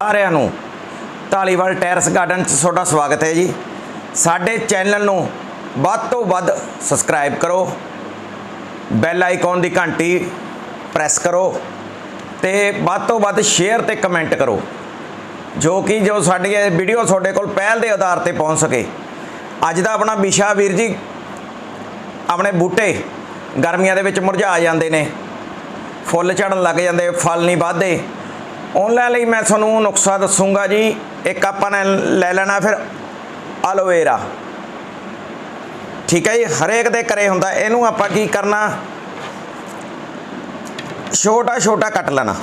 ਸਾਰਿਆਂ ਨੂੰ Dhaliwal terrace garden 'ਚ ਤੁਹਾਡਾ ਸਵਾਗਤ ਹੈ ਜੀ। ਸਾਡੇ ਚੈਨਲ ਨੂੰ ਵੱਧ ਤੋਂ ਵੱਧ ਸਬਸਕ੍ਰਾਈਬ ਕਰੋ, ਬੈਲ ਆਈਕਨ ਦੀ ਘੰਟੀ ਪ੍ਰੈਸ ਕਰੋ ਤੇ ਵੱਧ ਤੋਂ ਵੱਧ ਸ਼ੇਅਰ ਤੇ ਕਮੈਂਟ ਕਰੋ, ਜੋ ਕਿ ਜੋ ਸਾਡੀ ਇਹ ਵੀਡੀਓ ਤੁਹਾਡੇ ਕੋਲ ਪਹਿਲ ਦੇ ਆਧਾਰ ਤੇ ਪਹੁੰਚ ਸਕੇ। ਅੱਜ ਦਾ ਆਪਣਾ ਵਿਸ਼ਾ ਵੀਰ ਜੀ, ਆਪਣੇ ਬੂਟੇ ਗਰਮੀਆਂ ਦੇ ਵਿੱਚ ਮੁਰਝਾ ਜਾਂਦੇ ਨੇ, ਫੁੱਲ ਝੜਨ ਲੱਗ ਜਾਂਦੇ, ਫਲ ਨਹੀਂ ਵੱਧਦੇ। ਉਹਨਾਂ ਲਈ ਮੈਂ ਤੁਹਾਨੂੰ ਨੁਕਸਾ ਦੱਸੂਗਾ ਜੀ। ਇੱਕ ਆਪਾਂ ਨੇ ਲੈ ਲੈਣਾ ਫਿਰ ਐਲੋਵੇਰਾ। ਠੀਕ ਹੈ ਜੀ, ਹਰੇਕ ਦੇ ਘਰੇ ਹੁੰਦਾ, ਇਹਨੂੰ ਆਪਾਂ ਕੀ ਕਰਨਾ? ਛੋਟਾ ਛੋਟਾ ਕੱਟ ਲੈਣਾ।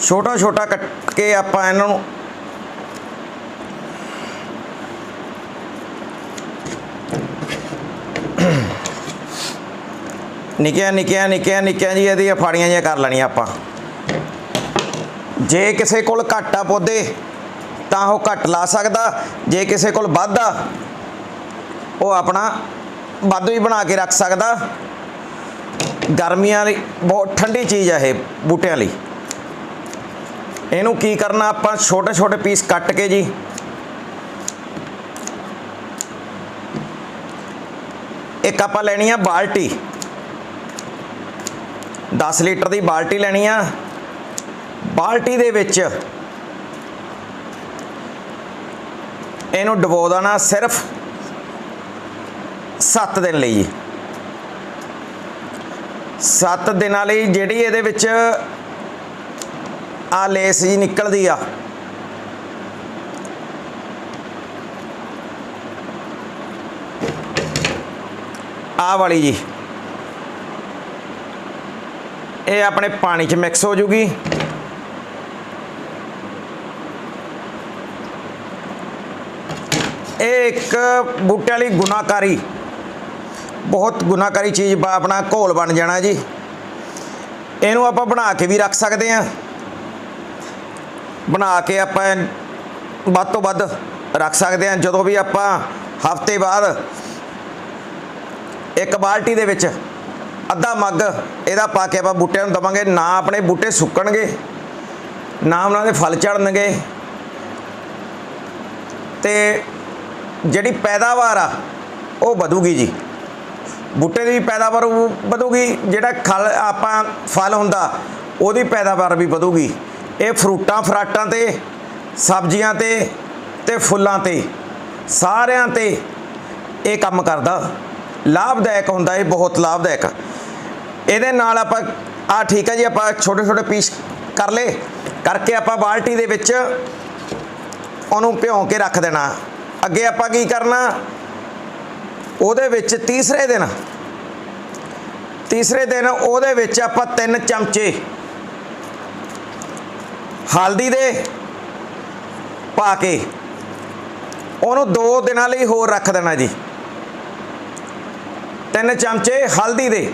ਛੋਟਾ ਛੋਟਾ ਕੱਟ ਕੇ ਆਪਾਂ ਇਹਨਾਂ ਨੂੰ ਨਿੱਕੀਆਂ ਨਿੱਕੀਆਂ ਨਿੱਕੀਆਂ ਨਿੱਕੀਆਂ ਜੀ ਇਹਦੀਆਂ ਫਾੜੀਆਂ ਜਿਹੀਆਂ ਕਰ ਲੈਣੀਆਂ ਆਪਾਂ। ਜੇ ਕਿਸੇ ਕੋਲ ਘੱਟ ਆ ਪੌਦੇ, ਤਾਂ ਉਹ ਘੱਟ ਲਾ ਸਕਦਾ। ਜੇ ਕਿਸੇ ਕੋਲ ਵੱਧ ਆ, ਉਹ ਆਪਣਾ ਵਾਧੂ ਹੀ ਬਣਾ ਕੇ ਰੱਖ ਸਕਦਾ। ਗਰਮੀਆਂ ਲਈ ਬਹੁਤ ਠੰਡੀ ਚੀਜ਼ ਆ ਇਹ ਬੂਟਿਆਂ ਲਈ। ਇਹਨੂੰ ਕੀ ਕਰਨਾ ਆਪਾਂ ਛੋਟੇ ਛੋਟੇ ਪੀਸ ਕੱਟ ਕੇ ਜੀ। ਇੱਕ ਆਪਾਂ ਲੈਣੀ ਆ ਬਾਲਟੀ। 10 ਲੀਟਰ ਦੀ ਬਾਲਟੀ ਲੈਣੀ ਆ। ਬਾਲਟੀ ਦੇ ਵਿੱਚ ਇਹਨੂੰ ਡਬੋ ਦੇਣਾ ਸਿਰਫ 7 ਦਿਨ ਲਈ ਜੀ। 7 ਦਿਨਾਂ ਲਈ ਜਿਹੜੀ ਇਹਦੇ ਵਿੱਚ ਆ ਲੇਸ ਜੀ ਨਿਕਲਦੀ ਆ। ਆ ਵਾਲੀ ਜੀ। ਇਹ ਆਪਣੇ ਪਾਣੀ 'ਚ ਮਿਕਸ ਹੋ ਜੂਗੀ। ਇਹ ਇੱਕ ਬੂਟਿਆਂ ਲਈ ਗੁਨਾਹਕਾਰੀ। ਬਹੁਤ ਗੁਨਾਹਕਾਰੀ ਚੀਜ਼ ਆਪਣਾ ਘੋਲ ਬਣ ਜਾਣਾ ਜੀ। ਇਹਨੂੰ ਆਪਾਂ ਬਣਾ ਕੇ ਵੀ ਰੱਖ ਸਕਦੇ ਹਾਂ। ਬਣਾ ਕੇ ਆਪਾਂ ਵੱਧ ਤੋਂ ਵੱਧ ਰੱਖ ਸਕਦੇ ਹਾਂ। ਜਦੋਂ ਵੀ ਆਪਾਂ ਹਫ਼ਤੇ ਬਾਅਦ ਇੱਕ ਬਾਲਟੀ ਦੇ ਵਿੱਚ ਅੱਧਾ ਮੱਗ ਇਹਦਾ ਪਾ ਕੇ ਆਪਾਂ ਬੂਟਿਆਂ ਨੂੰ ਦਵਾਂਗੇ, ਨਾ ਆਪਣੇ ਬੂਟੇ ਸੁੱਕਣਗੇ, ਨਾ ਉਹਨਾਂ ਦੇ ਫਲ ਝੜਨਗੇ। ਤੇ ਜਿਹੜੀ ਪੈਦਾਵਾਰ ਆ, ਉਹ ਵਧੂਗੀ ਜੀ। ਬੂਟੇ ਦੀ ਵੀ ਪੈਦਾਵਾਰ ਵਧੂਗੀ, ਜਿਹੜਾ ਖਲ ਆਪਾਂ ਫਲ ਹੁੰਦਾ, ਉਹਦੀ ਪੈਦਾਵਾਰ ਵੀ ਵਧੂਗੀ। ਇਹ ਫਰੂਟਾਂ, ਫਰਾਟਾਂ ਤੇ, ਸਬਜ਼ੀਆਂ ਤੇ ਤੇ ਫੁੱਲਾਂ ਤੇ, ਸਾਰਿਆਂ ਤੇ ਇਹ ਕੰਮ ਕਰਦਾ। ਲਾਭਦਾਇਕ ਹੁੰਦਾ, ਇਹ ਬਹੁਤ ਲਾਭਦਾਇਕ ਇਹਦੇ ਨਾਲ ਆਪਾਂ, ਆ ਠੀਕ ਹੈ ਜੀ, ਆਪਾਂ ਛੋਟੇ ਛੋਟੇ ਪੀਸ ਕਰ ਲੇ ਕਰਕੇ ਆਪਾਂ ਬਾਲਟੀ ਦੇ ਵਿੱਚ ਉਹਨੂੰ ਭਿਉਂ ਕੇ ਰੱਖ ਦੇਣਾ। ਅੱਗੇ ਆਪਾਂ ਕੀ ਕਰਨਾ? ਉਹਦੇ ਵਿੱਚ ਤੀਸਰੇ ਦਿਨ ਤੀਸਰੇ ਦਿਨ ਉਹਦੇ ਵਿੱਚ ਆਪਾਂ ਤਿੰਨ ਚਮਚੇ ਹਲਦੀ ਦੇ ਪਾ ਕੇ ਉਹਨੂੰ 2 ਦਿਨਾਂ ਲਈ ਹੋਰ ਰੱਖ ਦੇਣਾ ਜੀ। ਤਿੰਨ ਚਮਚੇ ਹਲਦੀ ਦੇ।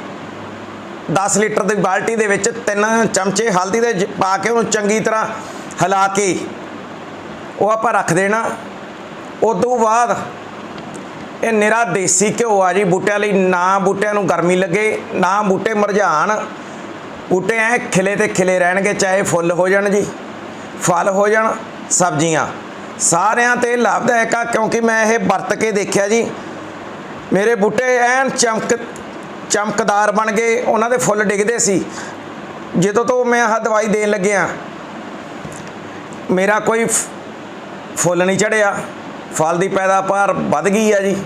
10 ਲੀਟਰ ਦੀ ਬਾਲਟੀ ਦੇ ਵਿੱਚ ਤਿੰਨ ਚਮਚੇ ਹਲਦੀ ਦੇ ਪਾ ਕੇ ਉਹਨੂੰ ਚੰਗੀ ਤਰ੍ਹਾਂ ਹਿਲਾ ਕੇ ਉਹ ਆਪਾਂ ਰੱਖ ਦੇਣਾ। ਉਦੋਂ ਬਾਅਦ ਇਹ ਨਿਰਾ ਦੇਸੀ ਘਿਓ ਆ ਜੀ, ਬੂਟਿਆਂ ਲਈ ਨਾ ਬੂਟਿਆਂ ਨੂੰ ਗਰਮੀ ਲੱਗੇ, ਨਾ ਬੂਟੇ ਮੁਰਝਾਣ ਬੂਟੇ ਐ ਖਿਲੇ ਤੇ ਖਿਲੇ ਰਹਿਣਗੇ, ਚਾਹੇ ਫੁੱਲ ਹੋ ਜਾਣ ਜੀ, ਫਲ ਹੋ ਜਾਣ, ਸਬਜ਼ੀਆਂ। ਸਾਰਿਆਂ ਤੇ ਲਾਭਦਾਇਕ ਆ, ਕਿਉਂਕਿ ਮੈਂ ਇਹ ਵਰਤ ਕੇ ਦੇਖਿਆ ਜੀ। ਮੇਰੇ ਬੂਟੇ ਐਨ ਚਮਕ ਚਮਕਦਾਰ ਬਣ ਗਏ, ਉਹਨਾਂ ਦੇ ਫੁੱਲ ਡਿੱਗਦੇ ਸੀ। ਜਦੋਂ ਤੋਂ ਮੈਂ ਆਹ ਦਵਾਈ ਦੇਣ ਲੱਗਿਆ, ਮੇਰਾ ਕੋਈ ਫੁੱਲ ਨਹੀਂ ਚੜਿਆ ਫਲ ਦੀ ਪੈਦਾਵਾਰ ਵੱਧ ਗਈ ਆ ਜੀ।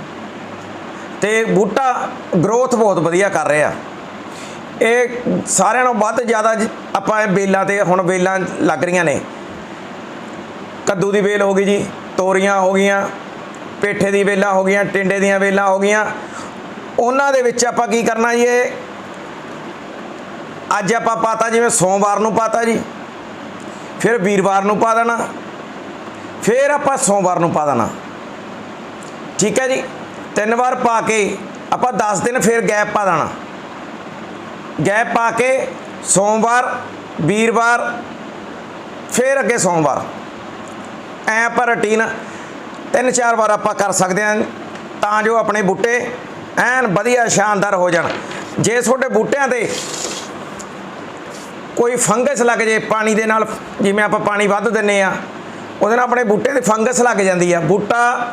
ਤੇ ਬੂਟਾ ਗਰੋਥ ਬਹੁਤ ਵਧੀਆ ਕਰ ਰਿਹਾ। ਇਹ ਸਾਰਿਆਂ ਨਾਲੋਂ ਵੱਧ ਜ਼ਿਆਦਾ ਆਪਾਂ ਇਹ ਬੇਲਾਂ ਤੇ ਹੁਣ ਬੇਲਾਂ ਲੱਗ ਰਹੀਆਂ ਨੇ। ਕੱਦੂ ਦੀ ਵੇਲ ਹੋ ਗਈ ਜੀ, ਤੋਰੀਆਂ ਹੋ ਗਈਆਂ, ਪੇਠੇ ਦੀ ਵੇਲਾਂ ਹੋ ਗਈਆਂ, ਟਿੰਡੇ ਦੀਆਂ ਵੇਲਾਂ ਹੋ ਗਈਆਂ। ਉਹਨਾਂ ਦੇ ਵਿੱਚ ਆਪਾਂ ਕੀ ਕਰਨਾ ਜੀ ਇਹ? ਅੱਜ ਆਪਾਂ ਪਾਤਾ ਜਿਵੇਂ ਸੋਮਵਾਰ ਨੂੰ ਪਾਤਾ ਜੀ, ਫਿਰ ਵੀਰਵਾਰ ਨੂੰ ਪਾ ਦੇਣਾ, ਫਿਰ ਆਪਾਂ ਸੋਮਵਾਰ ਨੂੰ ਪਾ ਦੇਣਾ। ਠੀਕ ਹੈ ਜੀ? ਤਿੰਨ ਵਾਰ ਪਾ ਕੇ ਆਪਾਂ 10 ਦਿਨ ਫਿਰ ਗੈਪ ਪਾ ਦੇਣਾ। ਗੈਪ ਪਾ ਕੇ ਸੋਮਵਾਰ, ਵੀਰਵਾਰ, ਫਿਰ ਅੱਗੇ ਸੋਮਵਾਰ। ਐ ਆਪਾਂ ਰੁਟੀਨ ਤਿੰਨ ਚਾਰ ਵਾਰ ਆਪਾਂ ਕਰ ਸਕਦੇ ਹਾਂ ਤਾਂ ਜੋ ਆਪਣੇ ਬੂਟੇ ਐਨ ਵਧੀਆ ਸ਼ਾਨਦਾਰ ਹੋ ਜਾਣ। ਜੇ ਤੁਹਾਡੇ ਬੂਟਿਆਂ ਤੇ ਕੋਈ ਫੰਗਸ ਲੱਗ ਜੇ ਪਾਣੀ ਦੇ ਨਾਲ, ਜਿਵੇਂ ਆਪਾਂ ਪਾਣੀ ਵੱਧ ਦਿੰਨੇ ਆ, ਉਹਦੇ ਨਾਲ ਆਪਣੇ ਬੂਟੇ ਤੇ ਫੰਗਸ ਲੱਗ ਜਾਂਦੀ ਆ। ਬੂਟਾ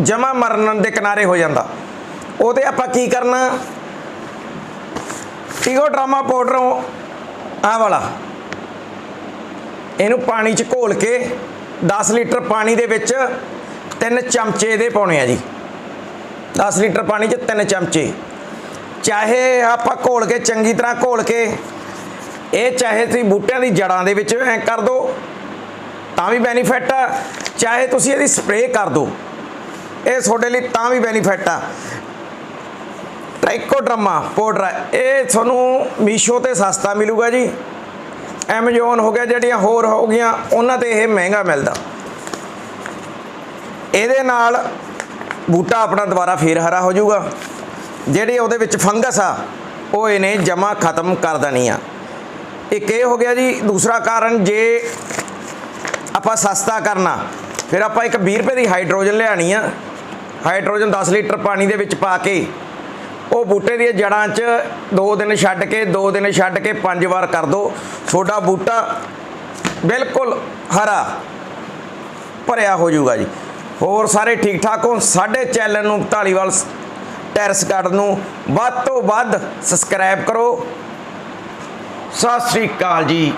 ਜਮਾ ਮਰਨ ਦੇ ਕਿਨਾਰੇ ਹੋ ਜਾਂਦਾ। ਉਹਦੇ ਆਪਾਂ ਕੀ ਕਰਨਾ? ਟੀਗੋਡਰਾਮਾ ਪਾਊਡਰ ਆ ਵਾਲਾ। ਇਹਨੂੰ ਪਾਣੀ 'ਚ ਘੋਲ ਕੇ 10 ਲੀਟਰ ਪਾਣੀ ਦੇ ਵਿੱਚ ਤਿੰਨ ਚਮਚੇ ਦੇ ਪਾਉਣੇ ਆ ਜੀ। 10 ਲੀਟਰ ਪਾਣੀ 'ਚ ਤਿੰਨ ਚਮਚੇ। ਚਾਹੇ ਆਪਾਂ ਘੋਲ ਕੇ, ਚੰਗੀ ਤਰ੍ਹਾਂ ਘੋਲ ਕੇ, ਇਹ ਚਾਹੇ ਤੁਸੀਂ ਬੂਟਿਆਂ ਦੀ ਜੜਾਂ ਦੇ ਵਿੱਚ ਐ ਕਰ ਦਿਓ ਤਾਂ ਵੀ ਬੈਨੀਫਿਟ ਆ। ਚਾਹੇ ਤੁਸੀਂ ਇਹਦੀ ਸਪਰੇਅ ਕਰ ਦਿਓ ਇਹ ਤੁਹਾਡੇ ਲਈ ਤਾਂ ਵੀ ਬੈਨੀਫਿਟ ਆ। ਟ੍ਰਾਈਕੋਡਰਮਾ ਪਾਊਡਰ ਇਹ ਤੁਹਾਨੂੰ ਮੀਸ਼ੋ ਤੇ ਸਸਤਾ ਮਿਲੂਗਾ ਜੀ। ਐਮਾਜ਼ੋਨ ਹੋ ਗਿਆ, ਜਿਹੜੀਆਂ ਹੋਰ ਹੋ ਗਈਆਂ, ਉਹਨਾਂ ਤੇ ਇਹ ਮਹਿੰਗਾ ਮਿਲਦਾ। ਇਹਦੇ ਨਾਲ ਬੂਟਾ ਆਪਣਾ ਦੁਬਾਰਾ ਫੇਰ ਹਰਾ ਹੋ ਜਾਊਗਾ। ਜਿਹੜੀ ਉਹਦੇ ਵਿੱਚ ਫੰਗਸ ਆ, ਉਹ ਇਹਨੇ ਜਮਾ ਖਤਮ ਕਰ ਦੇਣੀ ਆ। ਇੱਕ ਇਹ ਹੋ ਗਿਆ ਜੀ, ਦੂਸਰਾ ਕਾਰਨ ਜੇ ਆਪਾਂ ਸਸਤਾ ਕਰਨਾ, ਫਿਰ ਆਪਾਂ ਇੱਕ 20 ਰੁਪਏ ਦੀ ਹਾਈਡਰੋਜਨ ਲਿਆਣੀ ਆ। ਹਾਈਡਰੋਜਨ 10 ਲੀਟਰ ਪਾਣੀ ਦੇ ਵਿੱਚ ਪਾ ਕੇ, ਉਹ ਬੂਟੇ ਦੀਆਂ ਜੜਾਂ 'ਚ 2 ਦਿਨ ਛੱਡ ਕੇ 2 ਦਿਨ ਛੱਡ ਕੇ 5 ਵਾਰ ਕਰ ਦਿਓ ਤੁਹਾਡਾ ਬੂਟਾ ਬਿਲਕੁਲ ਹਰਾ, ਭਰਿਆ ਹੋ ਜਾਊਗਾ ਜੀ। ਹੋਰ ਸਾਰੇ ਠੀਕ ਠਾਕ ਹੋ? ਸਾਡੇ ਚੈਨਲ ਨੂੰ ਢਾਲੀਵਾਲ ਟੈਰਸ ਗਾਰਡਨ ਨੂੰ ਵੱਧ ਤੋਂ ਵੱਧ ਸਬਸਕ੍ਰਾਈਬ ਕਰੋ। ਸਤਿ ਸ੍ਰੀ ਅਕਾਲ ਜੀ।